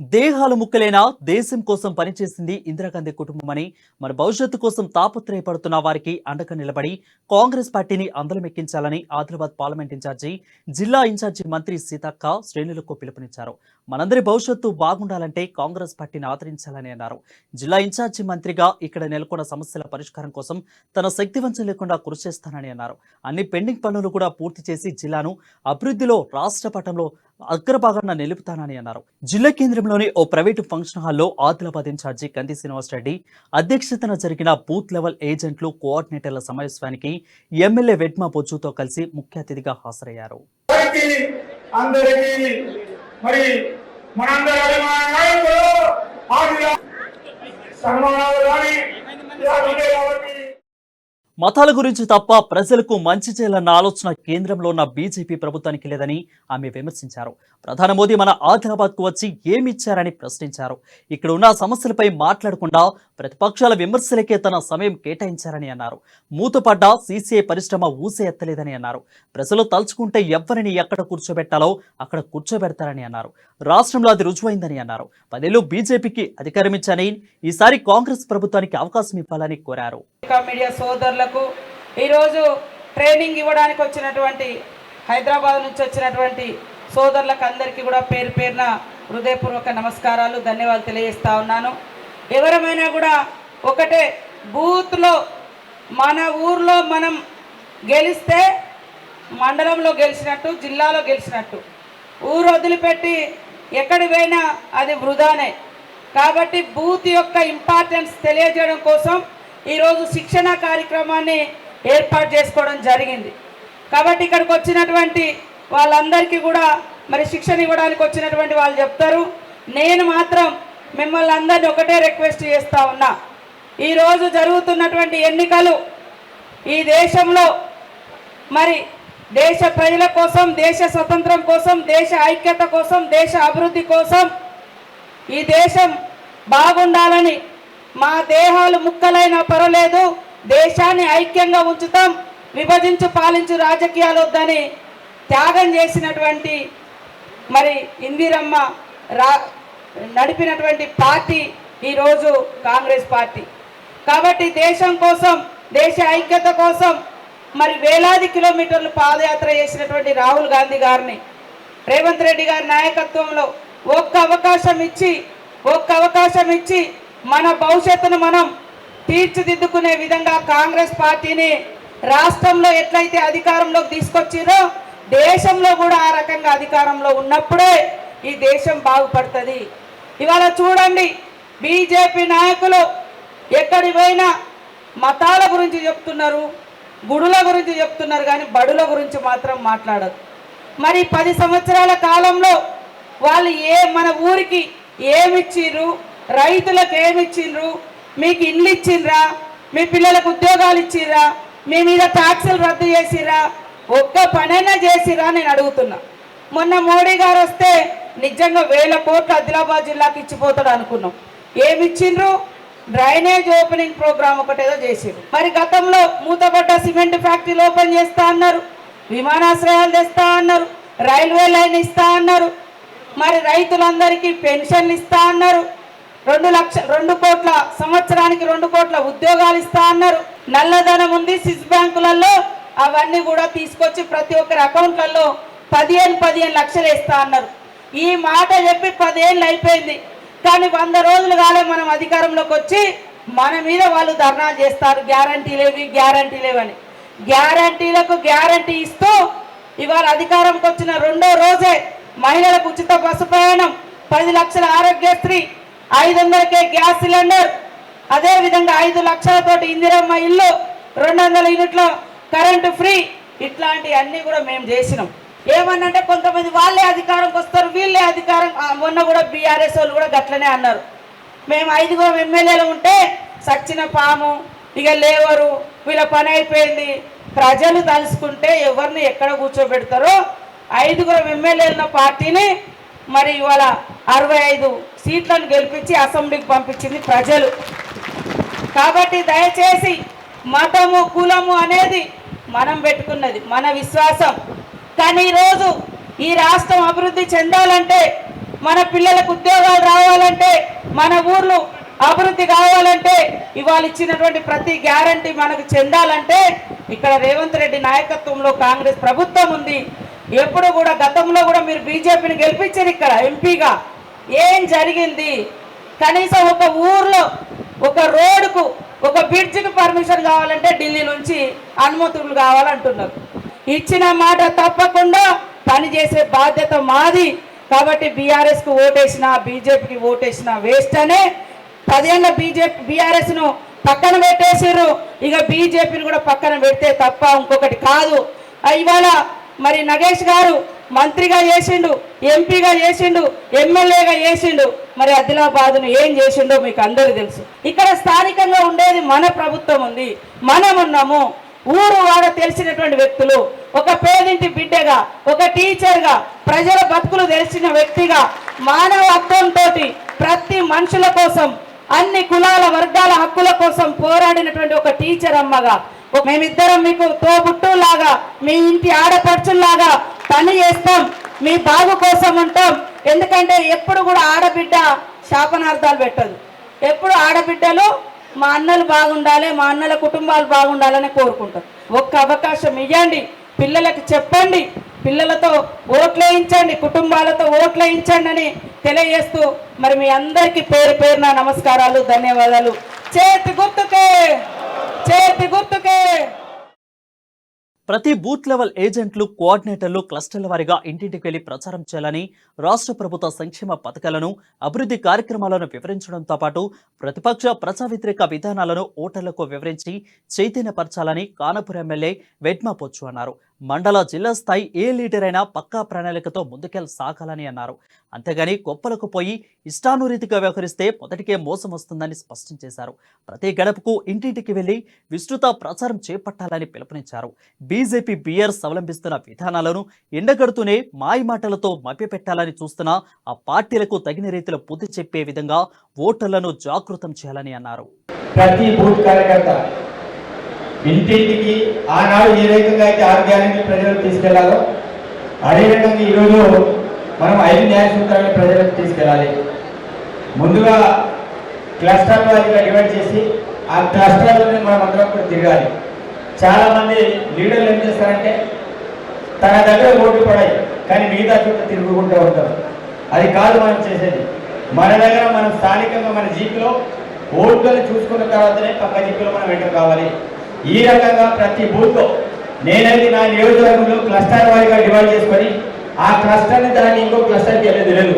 దేహాలు ముక్కలైనా? దేశం కోసం పనిచేసింది ఇందిరాగాంధీ కుటుంబమని మన భవిష్యత్తు కోసం తాపత్రయపడుతున్న వారికి అండగా నిలబడి కాంగ్రెస్ పార్టీని అందలమెక్కించాలని ఆదిలాబాద్ పార్లమెంట్ ఇన్ఛార్జి జిల్లా ఇన్ఛార్జి మంత్రి సీతక్క శ్రేణులకు పిలుపునిచ్చారు. మనందరి భవిష్యత్తు బాగుండాలంటే కాంగ్రెస్ పార్టీని ఆదరించాలని అన్నారు. జిల్లా ఇన్ఛార్జి మంత్రిగా ఇక్కడ నెలకొన్న సమస్యల పరిష్కారం కోసం తన శక్తివంచం లేకుండా కృషి చేస్తానని అన్నారు. అన్ని పెండింగ్ పనులు కూడా పూర్తి చేసి జిల్లాను అభివృద్ధిలో రాష్ట్ర పటంలో అగ్రభాగాన నిలుపుతానని అన్నారు. జిల్లా కేంద్రంలోని ఓ ప్రైవేటు ఫంక్షన్ హాల్లో ఆదిలాబాద్ ఇన్ఛార్జి కంది శ్రీనివాస్ రెడ్డి అధ్యక్షతన జరిగిన బూత్ లెవెల్ ఏజెంట్లు కోఆర్డినేటర్ల సమావేశానికి ఎమ్మెల్యే వెడ్మా బొజ్జుతో కలిసి ముఖ్య అతిథిగా హాజరయ్యారు. మరి మనందరి అభిమాన నాయకులు ఆదిలా సన్మానాలు కానీ ఇలా ఉంటాయి కాబట్టి మతాల గురించి తప్ప ప్రజలకు మంచి చేయాలన్న ఆలోచన కేంద్రంలో ఉన్న బీజేపీ ప్రభుత్వానికి లేదని ఆమె విమర్శించారు. ప్రధాని మోదీ మన ఆదిలాబాద్కు వచ్చి ఏమిచ్చారని ప్రశ్నించారు. ఇక్కడ ఉన్న సమస్యలపై మాట్లాడకుండా ప్రతిపక్షాల విమర్శలకే తన సమయం కేటాయించారని అన్నారు. మూతపడ్డ సీసీఐ పరిశ్రమ ఊసే ఎత్తలేదని అన్నారు. ప్రజలు తలుచుకుంటే ఎవరిని ఎక్కడ కూర్చోబెట్టాలో అక్కడ కూర్చోబెడతారని అన్నారు. రాష్ట్రంలో అది రుజువైందని అన్నారు. పదేళ్ళు బీజేపీకి అధికారం ఇచ్చని ఈసారి కాంగ్రెస్ ప్రభుత్వానికి అవకాశం ఇవ్వాలని కోరారు. మీడియా సోదరులకు ఈరోజు ట్రైనింగ్ ఇవ్వడానికి వచ్చినటువంటి హైదరాబాద్ నుంచి వచ్చినటువంటి సోదరులకు అందరికీ కూడా పేరు పేరున హృదయపూర్వక నమస్కారాలు ధన్యవాదాలు తెలియజేస్తా ఉన్నాను. ఎవరమైనా కూడా ఒకటే బూత్లో మన ఊర్లో మనం గెలిస్తే మండలంలో గెలిచినట్టు జిల్లాలో గెలిచినట్టు. ఊరు వదిలిపెట్టి ఎక్కడి పోయినా అది వృధానే. కాబట్టి బూత్ యొక్క ఇంపార్టెన్స్ తెలియజేయడం కోసం ఈరోజు శిక్షణ కార్యక్రమాన్ని ఏర్పాటు చేసుకోవడం జరిగింది. కాబట్టి ఇక్కడికి వచ్చినటువంటి వాళ్ళందరికీ కూడా మరి శిక్షణ ఇవ్వడానికి వచ్చినటువంటి వాళ్ళు చెప్తారు. నేను మాత్రం మిమ్మల్ని అందరినీ ఒకటే రిక్వెస్ట్ చేస్తూ ఉన్నా. ఈరోజు జరుగుతున్నటువంటి ఎన్నికలు ఈ దేశంలో మరి దేశ ప్రజల కోసం దేశ స్వతంత్రం కోసం దేశ ఐక్యత కోసం దేశ అభివృద్ధి కోసం ఈ దేశం బాగుండాలని మా దేహాలు ముక్కలైనా పర్వాలేదు దేశాన్ని ఐక్యంగా ఉంచుతాం విభజించు పాలించు రాజకీయాలు వద్దని త్యాగం చేసినటువంటి మరి ఇందిరమ్మ రా నడిపినటువంటి పార్టీ ఈరోజు కాంగ్రెస్ పార్టీ. కాబట్టి దేశం కోసం దేశ ఐక్యత కోసం మరి వేలాది కిలోమీటర్లు పాదయాత్ర చేసినటువంటి రాహుల్ గాంధీ గారిని రేవంత్ రెడ్డి గారి నాయకత్వంలో ఒక్క అవకాశం ఇచ్చి ఒక్క అవకాశం ఇచ్చి మన భవిష్యత్తును మనం తీర్చిదిద్దుకునే విధంగా కాంగ్రెస్ పార్టీని రాష్ట్రంలో ఎట్లయితే అధికారంలోకి తీసుకొచ్చిరో దేశంలో కూడా ఆ రకంగా అధికారంలో ఉన్నప్పుడే ఈ దేశం బాగుపడుతుంది. ఇవాళ చూడండి బీజేపీ నాయకులు ఎక్కడి పోయినా మతాల గురించి చెప్తున్నారు గుడుల గురించి చెప్తున్నారు కానీ బడుల గురించి మాత్రం మాట్లాడదు మరి పది సంవత్సరాల కాలంలో వాళ్ళు ఏ మన ఊరికి ఏమిచ్చిర్రు? రైతులకు ఏమిచ్చిండ్రు మీకు ఇండ్లు ఇచ్చిండ్రా మీ పిల్లలకు ఉద్యోగాలు ఇచ్చిర్రా మీ మీద ట్యాక్సులు రద్దు చేసిరా ఒక్క పనైనా చేసిరా నేను అడుగుతున్నా. మొన్న మోడీ గారు వస్తే నిజంగా వేల కోట్లు ఆదిలాబాద్ జిల్లాకి ఇచ్చిపోతాడు అనుకున్నాం. ఏమిచ్చిండ్రు? డ్రైనేజ్ ఓపెనింగ్ ప్రోగ్రామ్ ఒకటేదో చేసిండ్రు మరి గతంలో మూతపడ్డ సిమెంట్ ఫ్యాక్టరీలు ఓపెన్ చేస్తా అన్నారు. విమానాశ్రయాలు తెస్తా అన్నారు. రైల్వే లైన్ ఇస్తా అన్నారు. మరి రైతులందరికీ పెన్షన్లు ఇస్తా అన్నారు. రెండు లక్ష రెండు కోట్ల సంవత్సరానికి రెండు కోట్ల ఉద్యోగాలు ఇస్తా అన్నారు. నల్లధనం ఉంది స్విస్ బ్యాంకులలో అవన్నీ కూడా తీసుకొచ్చి ప్రతి ఒక్కరి అకౌంట్లలో పదిహేను పదిహేను లక్షలు ఇస్తా అన్నారు. ఈ మాట చెప్పి పదేళ్ళు అయిపోయింది. కానీ వంద రోజులు కాలే మనం అధికారంలోకి వచ్చి మన మీద వాళ్ళు ధర్నాలు చేస్తారు. గ్యారంటీ లేవి గ్యారంటీ లేవని. గ్యారంటీలకు గ్యారంటీ ఇస్తూ ఇవాళ అధికారంకి వచ్చిన రెండో రోజే మహిళలకు ఉచిత బస్సు ప్రయాణం పది లక్షల ఆరోగ్యశ్రీ ఐదు వందలకే గ్యాస్ సిలిండర్. అదే విధంగా ఐదు లక్షలతోటి ఇందిరమ్మ ఇల్లు రెండు వందల యూనిట్లో కరెంటు ఫ్రీ. ఇట్లాంటి అన్నీ కూడా మేము చేసినాం. ఏమన్నంటే కొంతమంది వాళ్ళే అధికారంకి వస్తారు వీళ్ళే అధికారం. మొన్న కూడా బీఆర్ఎస్ వాళ్ళు కూడా గట్లనే అన్నారు. మేము ఐదుగురం ఎమ్మెల్యేలు ఉంటే సచ్చిన పాము ఇక లేవరు వీళ్ళ పని అయిపోయింది. ప్రజలు తలుసుకుంటే ఎవరిని ఎక్కడ కూర్చోబెడతారో ఐదుగురం ఎమ్మెల్యేల పార్టీని మరి ఇవాళ అరవై ఐదు సీట్లను గెలిపించి అసెంబ్లీకి పంపించింది ప్రజలు. కాబట్టి దయచేసి మతము కులము అనేది మనం పెట్టుకున్నది మన విశ్వాసం. కానీ ఈరోజు ఈ రాష్ట్రం అభివృద్ధి చెందాలంటే మన పిల్లలకు ఉద్యోగాలు రావాలంటే మన ఊర్లు అభివృద్ధి కావాలంటే ఇవాళ ఇచ్చినటువంటి ప్రతి గ్యారంటీ మనకు చెందాలంటే ఇక్కడ రేవంత్ రెడ్డి నాయకత్వంలో కాంగ్రెస్ ప్రభుత్వం ఉంది. ఎప్పుడు కూడా గతంలో కూడా మీరు బీజేపీని గెలిపించారు ఇక్కడ ఎంపీగా. ఏం జరిగింది? కనీసం ఒక ఊర్లో ఒక రోడ్డుకు ఒక బ్రిడ్జికి పర్మిషన్ కావాలంటే ఢిల్లీ నుంచి అనుమతులు కావాలంటున్నారు. ఇచ్చిన మాట తప్పకుండా పనిచేసే బాధ్యత మాది. కాబట్టి బీఆర్ఎస్కు ఓటేసినా ఓటేసిన బీజేపీకి ఓటేసిన వేస్ట్ అనే పదేళ్ళ బీజేపీ బీఆర్ఎస్ను పక్కన పెట్టేసారు ఇక బీజేపీని కూడా పక్కన పెడితే తప్ప ఇంకొకటి కాదు. ఇవాళ మరి నగేష్ గారు మంత్రిగా చేసిండు ఎంపీగా చేసిండు ఎమ్మెల్యేగా చేసిండు. మరి ఆదిలాబాద్ను ఏం చేసిండో మీకు అందరూ తెలుసు. ఇక్కడ స్థానికంగా ఉండేది మన ప్రభుత్వం ఉంది. మనం ఉన్నాము. ఊరు వాడ తెలిసినటువంటి వ్యక్తులు ఒక పేదింటి బిడ్డగా ఒక టీచర్గా ప్రజల బతుకులు తెలిసిన వ్యక్తిగా మానవత్వంతో ప్రతి మనుషుల కోసం అన్ని కులాల వర్గాల హక్కుల కోసం పోరాడినటువంటి ఒక టీచర్ అమ్మగా మేమిద్దరం మీకు తోబుట్టులాగా మీ ఇంటి ఆడపడుచుల్లాగా పని చేస్తాం మీ బాబు కోసం ఉంటాం. ఎందుకంటే ఎప్పుడు కూడా ఆడబిడ్డ శాపనార్థాలు పెట్టదు. ఎప్పుడు ఆడబిడ్డలు మా అన్నలు బాగుండాలి మా అన్నల కుటుంబాలు బాగుండాలని కోరుకుంటాం ఒక్క అవకాశం ఇవ్వండి పిల్లలకు చెప్పండి పిల్లలతో ఓట్లేయించండి కుటుంబాలతో ఓట్లేయించండి అని తెలియజేస్తూ మరి మీ అందరికీ పేరు పేరున నమస్కారాలు ధన్యవాదాలు. చేతి గుర్తుకే చేతి గుర్తుకే. ప్రతి బూత్ లెవెల్ ఏజెంట్లు కోఆర్డినేటర్లు క్లస్టర్ల వారీగా ఇంటింటికి వెళ్ళి ప్రచారం చేయాలని రాష్ట్ర ప్రభుత్వ సంక్షేమ పథకాలను అభివృద్ధి కార్యక్రమాలను వివరించడంతో పాటు ప్రతిపక్ష ప్రజా వ్యతిరేక విధానాలను ఓటర్లకు వివరించి చైతన్యపరచాలని కానపూర్ ఎమ్మెల్యే వెడ్మా పొచ్చు అన్నారు. మండల జిల్లా స్థాయి ఏ లీడర్ అయినా పక్కా ప్రణాళికతో ముందుకెళ్ళి సాగాలని అన్నారు. అంతేగాని గొప్పలకు పోయి ఇష్టానురీతిగా వ్యవహరిస్తే మొదటికే మోసం వస్తుందని స్పష్టం చేశారు. ప్రతి గడపకు ఇంటింటికి వెళ్ళి విస్తృత ప్రచారం చేపట్టాలని పిలుపునిచ్చారు. బీజేపీ బీఆర్ఎస్ అవలంబిస్తున్న విధానాలను ఎండగడుతూనే మాయ మాటలతో మభ్యపెట్టాలని చూస్తున్న ఆ పార్టీలకు తగిన రీతిలో బుద్ధి చెప్పే విధంగా ఓటర్లను జాగృతం చేయాలని అన్నారు. ప్రతి బూత్ కార్యకర్త ఇంటింటికి ఆనాడు ఏ రకంగా అయితే ఆరు గ్యారెంటీ ప్రజలకు తీసుకెళ్ళాలో అదే రకంగా ఈరోజు మనం ఐదు న్యాయ సూత్రాలను ప్రజలకు తీసుకెళ్ళాలి. ముందుగా క్లస్టర్ వారిగా డివైడ్ చేసి ఆ క్లస్టర్లోనే మనం అందరం కూడా తిరగాలి. చాలామంది లీడర్లు ఏం చేస్తారంటే తన దగ్గర ఓట్లు పడాయి కానీ మిగతా చుట్టూ తిరుగుకుంటూ ఉంటారు. అది కాదు మనం చేసేది. మన దగ్గర మనం స్థానికంగా మన జీప్లో ఓట్లను చూసుకున్న తర్వాతనే పక్క జీప్లో మనం ఎంటర్ కావాలి. ఈ రకంగా ప్రతి బూత్లో నేనైతే నా నియోజకవర్గంలో క్లస్టర్ వారీగా డివైడ్ చేసుకొని ఆ క్లస్టర్ని దాన్ని ఇంకో క్లస్టర్కి వెళ్ళేది లేదు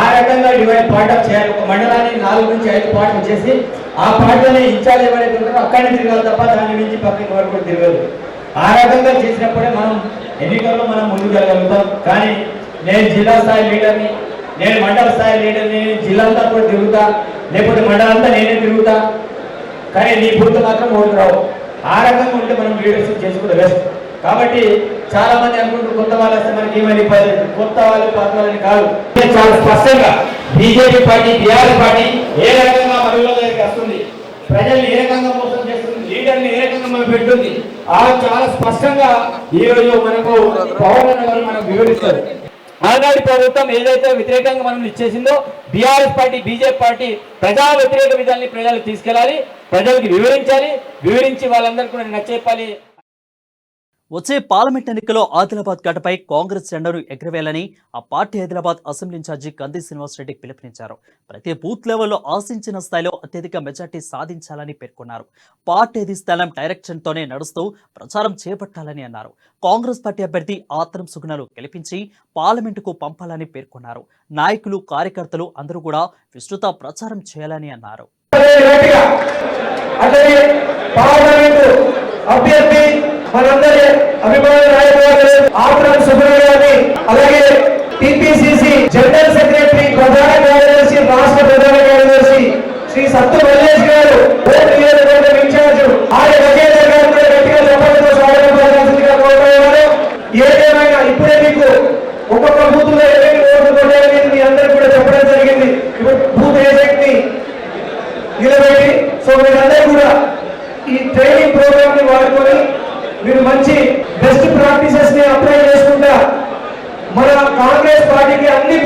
ఆ రకంగా డివైడ్ పార్ట్ చేయాలి. ఒక మండలాన్ని నాలుగు నుంచి ఐదు పార్ట్లు చేసి ఆ పార్ట్లోనే ఇన్ఛార్జ్ ఎవరైతే ఉంటారో అక్కడనే తిరగాలి తప్ప దాని నుంచి పక్కకి వరకు తిరగదు ఆ రకంగా చేసినప్పుడే మనం ఎన్నికల్లో మనం ముందుకు వెళ్ళగలుగుతాం. కానీ నేను జిల్లా స్థాయి లీడర్ని నేను మండల స్థాయి లీడర్ని నేను జిల్లా అంతా కూడా తిరుగుతా లేకపోతే మండలంతా నేనే తిరుగుతా. కానీ నీ బూత్ మాత్రం ఓటు రావు. ఆ రకంగా ఉంటే మనం లీడర్షిప్ చేసుకుంటే బెస్ట్ కాబట్టి చాలా మంది అనుకుంటారు కొత్త వాళ్ళు వస్తే మనకి ఏమైనా ఇబ్బంది కొత్త వాళ్ళు పాత వాళ్ళని కాదు. చాలా స్పష్టంగా బీజేపీ పార్టీ బీఆర్ఎస్ పార్టీ ఏ రకంగా మనలో దగ్గరికి వస్తుంది? ప్రజల్ని ఏ రకంగా మోసం చేస్తుంది? లీడర్ని ఏ రకంగా మనం పెడుతుంది? ఆ చాలా స్పష్టంగా ఈ రోజు మనకు పవన్ అన్న గారు మనకు వివరిస్తారు. ఆనాటి ప్రభుత్వం ఏదైతే వ్యతిరేకంగా మనం ఇచ్చేసిందో బీఆర్ఎస్ పార్టీ బీజేపీ పార్టీ ప్రజా వ్యతిరేక విధాన్ని ప్రజలకు తీసుకెళ్ళాలి ప్రజలకు వివరించాలి వివరించి వాళ్ళందరికీ కూడా నచ్చేపాలి. వచ్చే పార్లమెంట్ ఎన్నికల్లో ఆదిలాబాద్ గడ్డపై కాంగ్రెస్ జెండాను ఎగరవేయాలని ఆ పార్టీ హైదరాబాద్ అసెంబ్లీ ఇన్ఛార్జి కంది శ్రీనివాసరెడ్డి పిలుపునిచ్చారు. ప్రతి బూత్ లెవెల్లో ఆశించిన స్థాయిలో అత్యధిక మెజార్టీ సాధించాలని పేర్కొన్నారు. పార్టీ అధిష్టానం డైరెక్షన్తోనే నడుస్తూ ప్రచారం చేపట్టాలని అన్నారు. కాంగ్రెస్ పార్టీ అభ్యర్థి ఆత్రం సుగుణలు గెలిపించి పార్లమెంటుకు పంపాలని పేర్కొన్నారు. నాయకులు కార్యకర్తలు అందరూ కూడా విస్తృత ప్రచారం చేయాలని అన్నారు. అదే అభ్యర్థి మనందరి అభిమాన నాయకులు ఆత్రం సుబ్రహ్మణ్య అలాగే టిపిసిసి జనరల్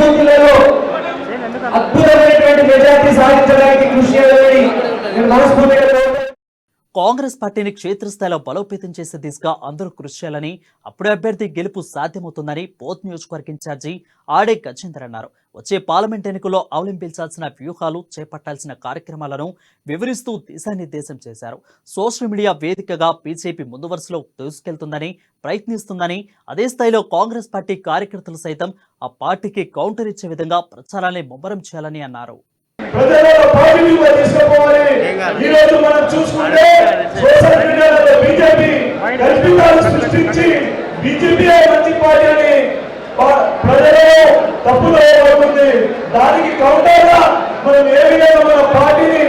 ছিল కాంగ్రెస్ పార్టీని క్షేత్రస్థాయిలో బలోపేతం చేసే దిశగా అందరూ కృషి చేయాలని అప్పుడే అభ్యర్థి గెలుపు సాధ్యమవుతుందని పోత్ నియోజకవర్గ ఇన్ఛార్జి ఆడే గజేందర్ అన్నారు. వచ్చే పార్లమెంట్ ఎన్నికల్లో అవలంబించాల్సిన వ్యూహాలు చేపట్టాల్సిన కార్యక్రమాలను వివరిస్తూ దిశానిర్దేశం చేశారు. సోషల్ మీడియా వేదికగా బీజేపీ ముందు వరుసలో దూసుకెళ్తుందని ప్రయత్నిస్తుందని అదే స్థాయిలో కాంగ్రెస్ పార్టీ కార్యకర్తలు సైతం ఆ పార్టీకి కౌంటర్ ఇచ్చే విధంగా ప్రచారాన్ని ముమ్మరం చేయాలని అన్నారు. ప్రజలలో పాజిటివ్ తీసుకుపోవాలి. ఈ రోజు మనం చూసుకుంటే సోషల్ మీడియాలో బీజేపీ కల్పితాలు సృష్టించి బీజేపీ మంచి పార్టీ అని ప్రజలలో తప్పులో పడుతుంది. దానికి కౌంటర్గా మనం ఏ విధంగా మన పార్టీని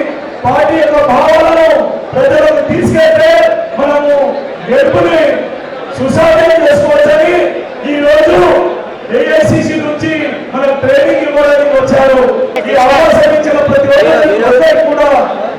పార్టీ యొక్క భావాలను ప్రజలకు తీసుకెళ్తే మనము గెలుపుని సుసాధ్యం చేసుకోవచ్చని ఈ రోజు ఏఐసిసి నుంచి మన ట్రైనింగ్ ఇవ్వడానికి వచ్చారు. ఈ అవకాశం ఇచ్చిన ప్రతి ఒక్కరికి కూడా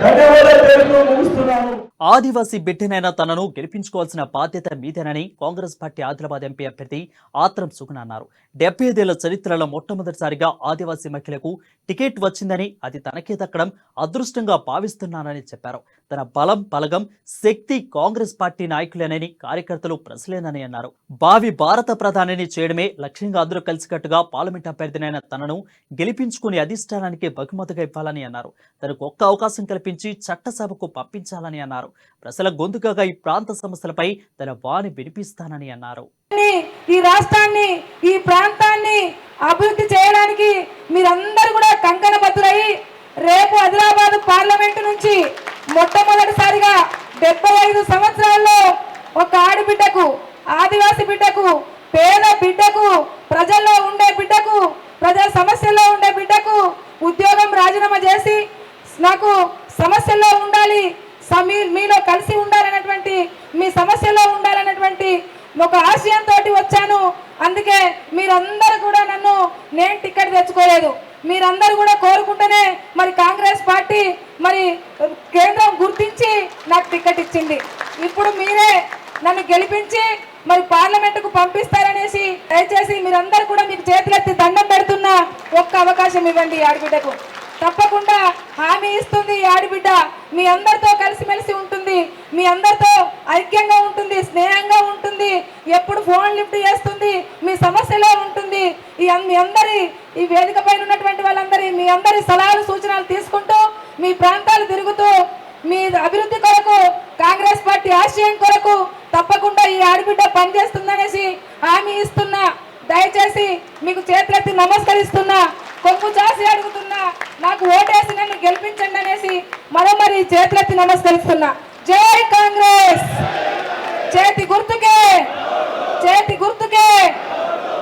ధన్యవాదాలు తెలుపుతూ ముగిస్తున్నాను. ఆదివాసీ బిడ్డనైనా తనను గెలిపించుకోవాల్సిన బాధ్యత మీదేనని కాంగ్రెస్ పార్టీ ఆదిలాబాద్ ఎంపీ అభ్యర్థి ఆత్రం సుగుణ అన్నారు. డెబ్బై ఐదేళ్ళ చరిత్రలో మొట్టమొదటిసారిగా ఆదివాసీ మహిళకు టికెట్ వచ్చిందని అది తనకే దక్కడం అదృష్టంగా భావిస్తున్నానని చెప్పారు. తన బలం బలగం శక్తి కాంగ్రెస్ పార్టీ నాయకులేనని కార్యకర్తలు ప్రశ్లేనని అన్నారు. భావి భారత ప్రధానిని చేయడమే లక్ష్యంగా అందరూ కలిసికట్టుగా పార్లమెంట్ అభ్యర్థినైన తనను గెలిపించుకుని అధిష్టానానికి బహుమతిగా ఇవ్వాలని అన్నారు. తనకు ఒక్క అవకాశం కల్పించి చట్టసభకు పంపించాలని అన్నారు. ప్రజల గొంతుకగా ఈ ప్రాంత సమస్యలపై తన వాణి వినిపిస్తానని అన్నారు. ఈ రాష్ట్రాన్ని ఈ ప్రాంతాన్ని అభివృద్ధి చేయడానికి మీరందరూ కూడా కంకణబద్దులై రేపు ఆదిలాబాద్ పార్లమెంటు నుంచి మొట్టమొదటిసారిగా డెబ్బై ఐదు సంవత్సరాల్లో ఒక ఆడబిడ్డకు ఆదివాసి బిడ్డకు పేద బిడ్డకు ప్రజల్లో ఉండే బిడ్డకు ప్రజల సమస్యల్లో ఉండే బిడ్డకు ఉద్యోగం రాజీనామా చేసి నాకు సమస్యల్లో ఉండాలి మీ మీలో కలిసి ఉండాలనేటువంటి మీ సమస్యలో ఉండాలనేటువంటి ఒక ఆశయంతో వచ్చాను. అందుకే మీరందరూ కూడా నన్ను నేను టికెట్ తెచ్చుకోలేదు. మీరందరూ కూడా కోరుకుంటేనే మరి కాంగ్రెస్ పార్టీ మరి కేంద్రం గుర్తించి నాకు టికెట్ ఇచ్చింది. ఇప్పుడు మీరే నన్ను గెలిపించి మరి పార్లమెంటుకు పంపిస్తారనేసి దయచేసి మీరందరూ కూడా మీకు చేతులెత్తి దండం పెడుతున్న ఒక్క అవకాశం ఇవ్వండి ఈ ఆడబిడ్డకు. తప్పకుండా హామీ ఇస్తుంది ఈ ఆడబిడ్డ. మీ అందరితో కలిసిమెలిసి ఉంటుంది. మీ అందరితో ఐక్యంగా ఉంటుంది స్నేహంగా ఉంటుంది. ఎప్పుడు ఫోన్ లిఫ్ట్ చేస్తుంది మీ సమస్యలో ఉంటుంది. ఈ మీ అందరి ఈ వేదిక పైన ఉన్నటువంటి వాళ్ళందరి మీ అందరి సలహాలు సూచనలు తీసుకుంటూ మీ ప్రాంతాలు తిరుగుతూ మీ అభివృద్ధి కొరకు కాంగ్రెస్ పార్టీ ఆశయం కొరకు తప్పకుండా ఈ ఆడబిడ్డ పనిచేస్తుందనేసి హామీ ఇస్తున్నా. దయచేసి మీకు చేతులెత్తి నమస్కరిస్తున్నా. కొంగు చాసి అడుగుతున్నా. నాకు ఓటేసి నన్ను గెలిపించండి అనేసి మరో మరి చేతులెత్తి నమస్కరిస్తున్నా. జై కాంగ్రెస్! చేతి గుర్తుకే! చేతి గుర్తుకే!